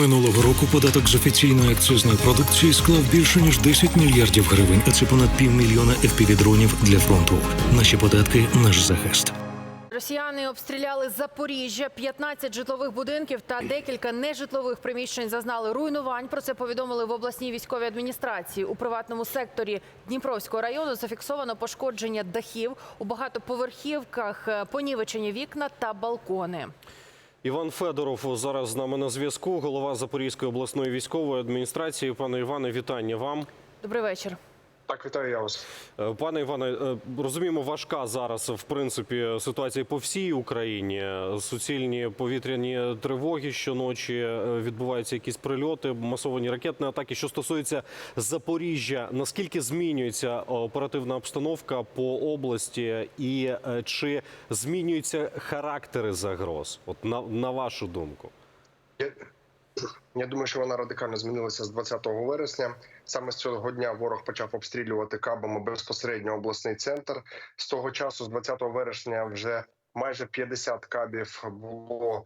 Минулого року податок з офіційної акцизної продукції склав більше ніж 10 мільярдів гривень, а це понад півмільйона FPV-дронів для фронту. Наші податки наш захист. Росіяни обстріляли Запоріжжя, 15 житлових будинків та декілька нежитлових приміщень зазнали руйнувань. Про це повідомили в обласній військовій адміністрації. У приватному секторі Дніпровського району зафіксовано пошкодження дахів у багатоповерхівках, е, понівечені вікна та балкони. Іван Федоров зараз з нами на зв'язку. Голова Запорізької обласної військової адміністрації. Пане Іване, вітання вам. Добрий вечір. Так, вітаю я вас. Е, Пане Іване, е, розуміємо, важка зараз в принципі ситуація по всій Україні. Суцільні повітряні тривоги щоночі е, відбуваються якісь прильоти, масовані ракетні атаки. Що стосується Запоріжжя, наскільки змінюється оперативна обстановка по області, і чи змінюються характери загроз? От на, на вашу думку? Я, думаю, що вона радикально змінилася з 20 вересня. Саме з цього дня ворог почав обстрілювати кабами безпосередньо обласний центр. З того часу, з 20 вересня, вже майже 50 кабів було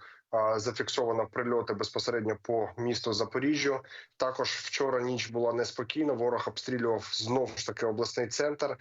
зафіксовано прильоти безпосередньо по місту Запоріжжю. Також вчора ніч була неспокійна. Ворог обстрілював знову ж таки обласний центр.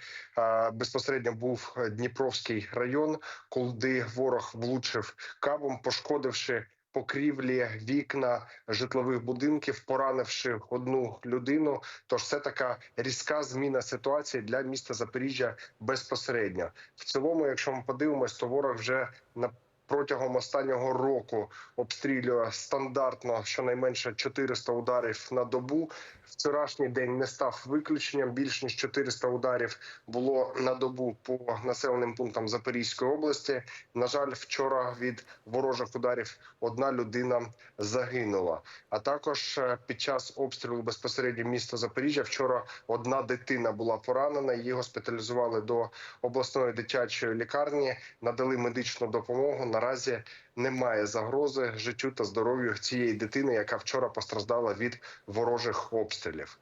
Безпосередньо був Дніпровський район, коли ворог влучив кабом, пошкодивши покрівлі, вікна житлових будинків, поранивши одну людину. Тож це така різка зміна ситуації для міста Запоріжжя безпосередньо. В цілому, якщо ми подивимось, то ворог вже на Протягом останнього року обстрілює стандартно щонайменше 400 ударів на добу. Вчорашній день не став виключенням. Більш ніж 400 ударів було на добу по населеним пунктам Запорізької області. На жаль, вчора від ворожих ударів одна людина загинула. А також е, під час обстрілу безпосередньо міста Запоріжжя вчора одна дитина була поранена. Її госпіталізували до обласної дитячої лікарні, надали медичну допомогу. Наразі немає загрози життю та здоров'ю цієї дитини, яка вчора постраждала від ворожих обстрілів.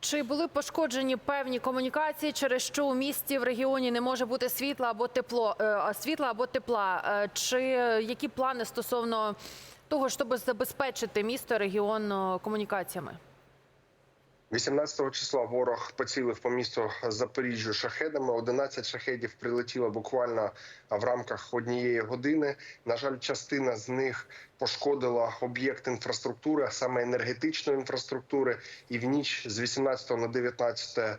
Чи були пошкоджені певні комунікації, через що у місті в регіоні не може бути світла або тепло е, світла або тепла? Е, Чи які плани стосовно того, щоб забезпечити місто регіон комунікаціями? 18 числа ворог поцілив по місту Запоріжжю шахедами. 11 шахедів прилетіло буквально в рамках однієї години. На жаль, частина з них пошкодила об'єкт інфраструктури, а саме енергетичної інфраструктури. І в ніч з 18 на 19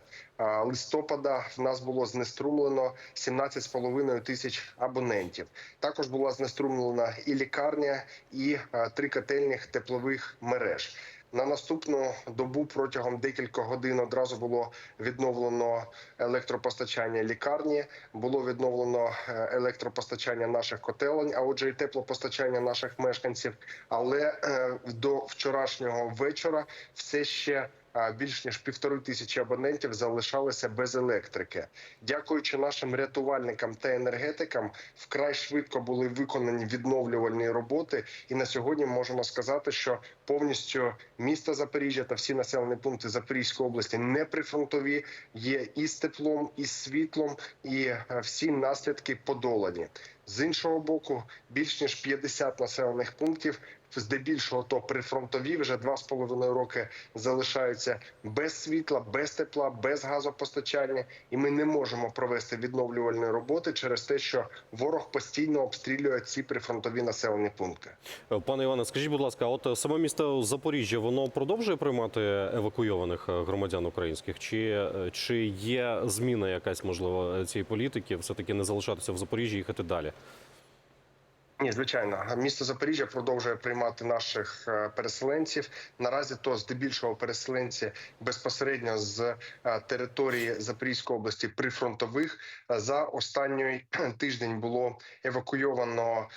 листопада в нас було знеструмлено 17,5 тисяч абонентів. Також була знеструмлена і лікарня, і три котельних теплових мереж. На наступну добу протягом декількох годин одразу було відновлено електропостачання лікарні, було відновлено е, електропостачання наших котелень, а отже, і теплопостачання наших мешканців. Але е, до вчорашнього вечора все ще більш ніж півтори тисячі абонентів залишалися без електрики. Дякуючи нашим рятувальникам та енергетикам, вкрай швидко були виконані відновлювальні роботи. І на сьогодні можемо сказати, що повністю місто Запоріжжя та всі населені пункти Запорізької області не прифронтові, є і з теплом, і з світлом, і е, всі наслідки подолані. З іншого боку, більш ніж 50 населених пунктів, здебільшого то прифронтові, вже два з половиною роки залишаються без світла, без тепла, без газопостачання, і ми не можемо провести відновлювальні роботи через те, що ворог постійно обстрілює ці прифронтові населені пункти. Пане Іване, скажіть, будь ласка, от саме місто Запоріжжя воно продовжує приймати евакуйованих е, громадян українських? Чи, е, чи є зміна якась можливо цієї політики? Все таки не залишатися в Запоріжжі, і їхати далі? Ні, звичайно, місто Запоріжжя продовжує приймати наших е, переселенців. Наразі то здебільшого переселенці безпосередньо з е, території Запорізької області прифронтових. Е, За останній тиждень було евакуйовано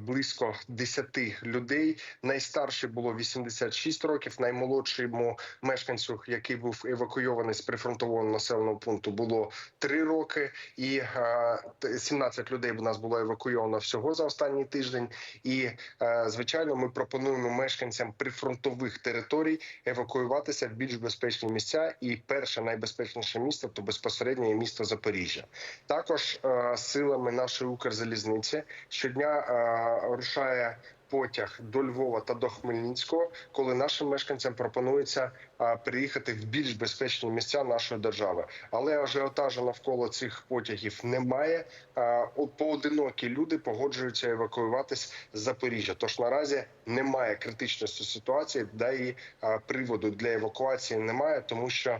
близько 10 людей. Найстарші було 86 років. Наймолодшому мешканцю, який був евакуйований з прифронтового населеного пункту, було 3 роки, і е, 17 людей у нас було евакуйовано всього за останній тиждень. І е, звичайно, ми пропонуємо мешканцям прифронтових територій евакуюватися в більш безпечні місця. І перше найбезпечніше місто то безпосередньо є місто Запоріжжя. Також е, силами нашої Укрзалізниці щодня е, рушає потяг до Львова та до Хмельницького, коли нашим мешканцям пропонується переїхати в більш безпечні місця нашої держави. Але ажіотажу навколо цих потягів немає. Поодинокі люди погоджуються евакуюватись з Запоріжжя. Тож наразі немає критичності ситуації, да і приводу для евакуації немає, тому що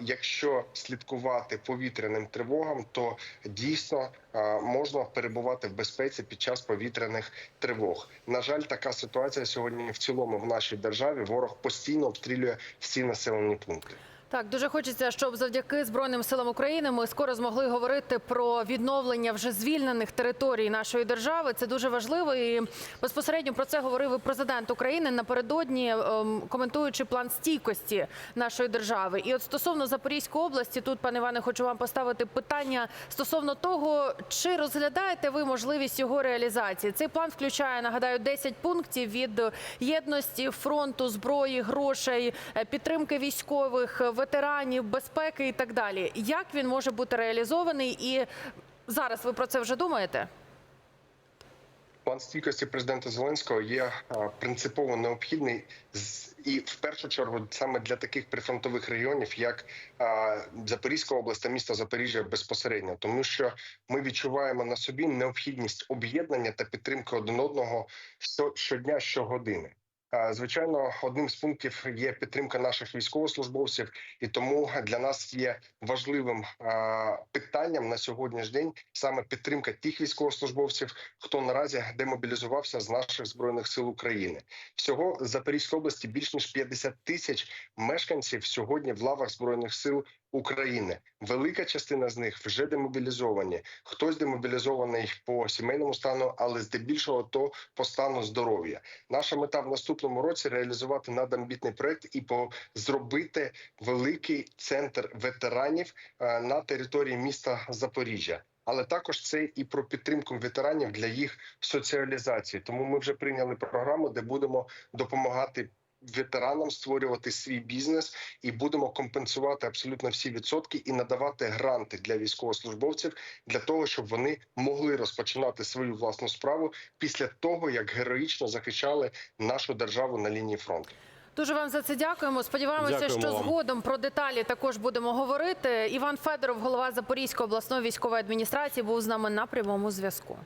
якщо слідкувати повітряним тривогам, то дійсно можна перебувати в безпеці під час повітряних тривог. На жаль, така ситуація сьогодні в цілому в нашій державі. Ворог постійно обстрілює всі населені пункти. Так, дуже хочеться, щоб завдяки Збройним силам України ми скоро змогли говорити про відновлення вже звільнених територій нашої держави. Це дуже важливо. І безпосередньо про це говорив і президент України напередодні, ем, коментуючи план стійкості нашої держави. І от стосовно Запорізької області, тут, пане Іване, хочу вам поставити питання стосовно того, чи розглядаєте ви можливість його реалізації. Цей план включає, нагадаю, 10 пунктів від єдності, фронту, зброї, грошей, е, підтримки військових, ветеранів, безпеки і так далі. Як він може бути реалізований? І зараз ви про це вже думаєте? План стійкості президента Зеленського є принципово необхідний і в першу чергу саме для таких прифронтових регіонів, як Запорізька область та місто Запоріжжя безпосередньо, тому що ми відчуваємо на собі необхідність об'єднання та підтримки один одного що- щодня, щогодини. А, Звичайно, одним з пунктів є підтримка наших військовослужбовців, і тому для нас є важливим питанням на сьогоднішній день саме підтримка тих військовослужбовців, хто наразі демобілізувався з наших збройних сил України. Всього в Запорізькій області більш ніж 50 тисяч мешканців сьогодні в лавах збройних сил України. Велика частина з них вже демобілізовані. Хтось демобілізований по сімейному стану, але здебільшого то по стану здоров'я. Наша мета в наступному році реалізувати надамбітний проект і по зробити великий центр ветеранів е, на території міста Запоріжжя. Але також це і про підтримку ветеранів для їх соціалізації. Тому ми вже прийняли програму, де будемо допомагати ветеранам створювати свій бізнес і будемо компенсувати абсолютно всі відсотки і надавати гранти для військовослужбовців для того, щоб вони могли розпочинати свою власну справу після того, як героїчно захищали нашу державу на лінії фронту. Дуже вам за це дякуємо. Сподіваємося, Дякуємо що вам. згодом про деталі також будемо говорити. Іван Федоров, голова Запорізької обласної військової адміністрації, був з нами на прямому зв'язку.